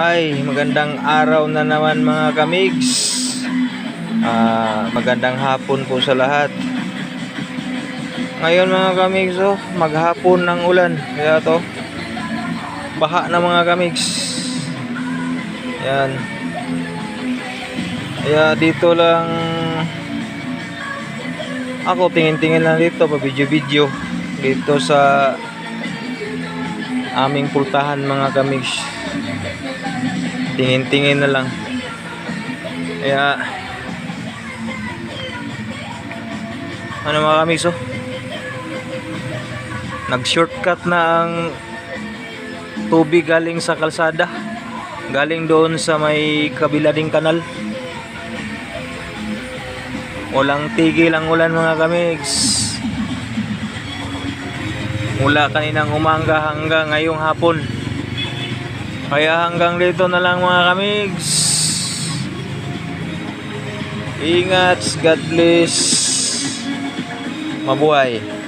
Ay, magandang araw na naman mga kamigs. Ah, magandang hapon po sa lahat. Ngayon mga kamigs, oh, maghapon ng ulan. Kaya to, baha na mga kamigs. Yan. Kaya dito lang ako tingin-tingin lang dito pa video-video dito sa aming pultahan mga kamigs tingin-tingin na lang. Kaya ano mga kamigs oh nag shortcut na ang tubig galing sa kalsada. Galing doon sa may kabila ding kanal. Walang tigil ang ulan mga kamigs. Mula kaninang umaga hanggang ngayong hapon kaya hanggang dito na lang mga kamigs. Ingat God bless. Mabuhay